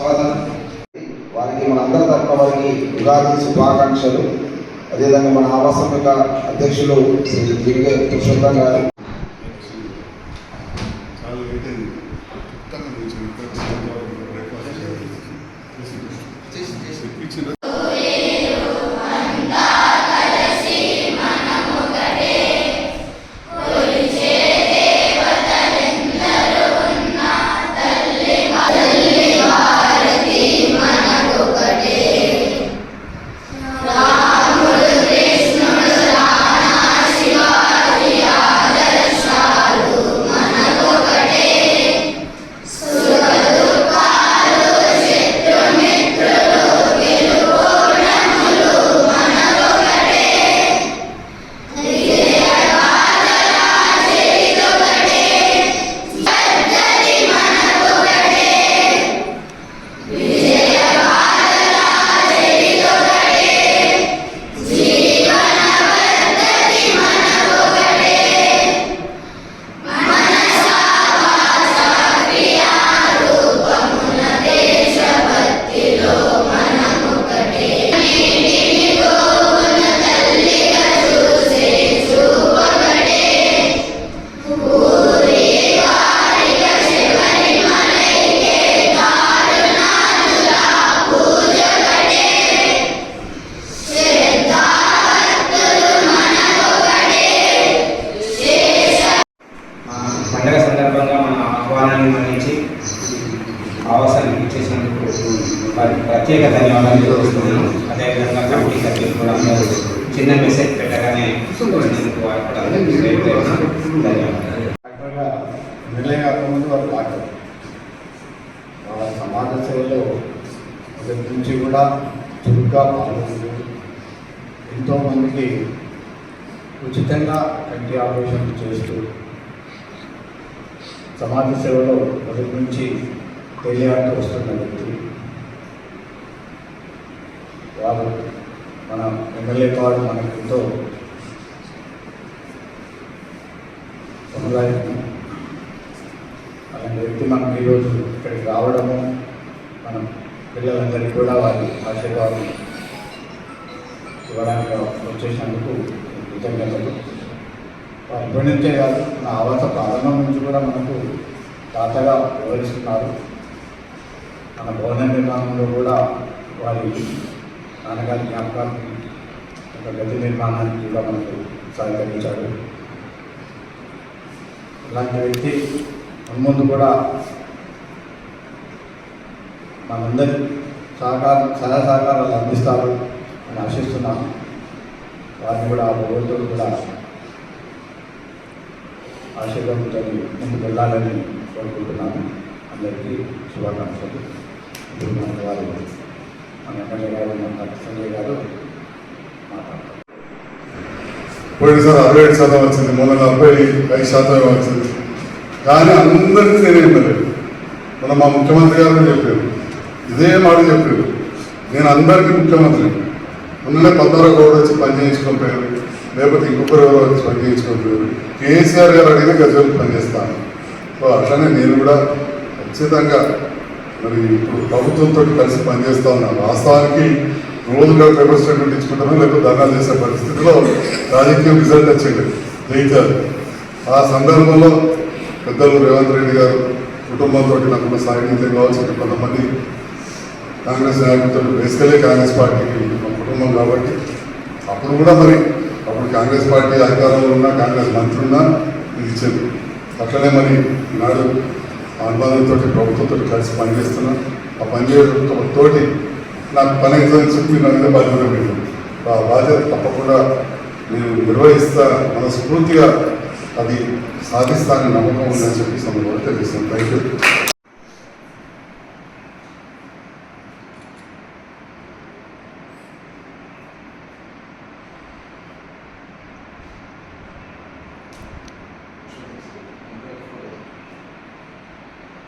వారికి మన అందరి తరఫున వారికి ఉగాది శుభాకాంక్షలు. అదేవిధంగా మన ఆవాసం యొక్క అధ్యక్షులు శ్రీ జిగే పురుషోత్తం గారు. ఆవాసానికి ఇచ్చేసినందుకు వారికి ప్రత్యేక ధన్యవాదాలు తెలుస్తున్నాను అదేవిధంగా కమిటీ సభ్యులు కూడా అందరూ చిన్న మెసేజ్ పెట్టగానే వచ్చినందుకు వారికి కూడా ధన్యవాదాలు. నిర్ణయం కాకముందు వారు డాక్టర్ సమాజ సేవలో మొదటి నుంచి కూడా చురుగ్గా పాల్గొంటూ ఎంతోమందికి ఉచితంగా కంటి ఆపరేషన్ చేస్తూ సమాజ సేవలో మొదటి నుంచి తేలియాడుతూ వస్తున్న వ్యక్తి వారు మన ఎమ్మెల్యే కావడం మనకు ఎంతో సముదాయం అలాంటి వ్యక్తి మనకు ఈరోజు ఇక్కడికి రావడము మనం పిల్లలందరికీ కూడా వారి ఆశీర్వాదం ఇవ్వడానికి వచ్చేసినందుకు కృతజ్ఞతలు. వారి ఇప్పటి నుంచే కాదు నా ఆవాస ప్రారంభం నుంచి కూడా మనకు తాతగా వివరిస్తున్నారు. మన భవన నిర్మాణంలో కూడా వారి నాన్నగారి జ్ఞాపకానికి ఒక గది నిర్మాణానికి కూడా మనకు సహకరించాడు ఇలాంటి వ్యక్తి ముందు కూడా మనందరి సహకారం సహాయ సహకారాలు అందిస్తారు అని ఆశిస్తున్నాను వారిని కూడా ఆ భగవంతుడు కూడా ఆశీర్వాదంతో ముందుకు వెళ్ళాలని కోరుకుంటున్నాను. అందరికీ శుభాకాంక్షలు. ఇప్పుడు మన వారు మన ఎమ్మెల్యే గారు మన సంజయ్ గారు మాట్లాడతారు. పోయినసారి అరవై ఏడు శాతం వచ్చింది మొన్న నలభై ఐదు శాతం వచ్చింది. కానీ అందరికీ నేను ఎమ్మెల్యే. మన మా ముఖ్యమంత్రి గారు చెప్పారు. ఇదే మాట చెప్పారు. నేను అందరికీ ముఖ్యమంత్రి. మొన్ననే పద్నాలుగు గౌడ్ వచ్చి పని చేయించుకొని లేకపోతే ఇంకొకరు ఎవరో వచ్చి పని చేయించుకొని కేసీఆర్ గారు అడిగిన గజలు పనిచేస్తాను సో అట్లనే నేను కూడా ఖచ్చితంగా మరి ఇప్పుడు ప్రభుత్వంతో కలిసి పనిచేస్తా ఉన్నాం వాస్తవానికి రోజుగా పేపర్ స్టేట్మెంట్ ఇచ్చుకుంటాను లేకపోతే ధర్నాలు చేసే పరిస్థితిలో రాజకీయం రిజల్ట్ వచ్చింది. జయించారు ఆ సందర్భంలో పెద్దలు రేవంత్ రెడ్డి గారు కుటుంబంతో నాకున్న సాహిత్యం కావచ్చు కొంతమంది కాంగ్రెస్ నాయకులతో వేసుకెళ్ళే కాంగ్రెస్ పార్టీకి మా కుటుంబం కాబట్టి అప్పుడు కూడా మరి అప్పుడు కాంగ్రెస్ పార్టీ అధికారంలో ఉన్న కాంగ్రెస్ మంత్రి ఉన్నా ఇది ఇచ్చింది. అట్లనే మరి నాడు అనుబంధంతో ప్రభుత్వంతో కలిసి పనిచేస్తున్నా. ఆ పనిచేయడంతో తోటి నాకు పని అవుతుందని చెప్పి నా మీద బాధ్యత పెట్టాను ఆ బాధ్యత తప్పకుండా నేను నిర్వహిస్తా మనస్ఫూర్తిగా అది సాధిస్తానని నమ్మకం ఉందని చెప్పి సందర్భంగా తెలియజేస్తాను థ్యాంక్ యూ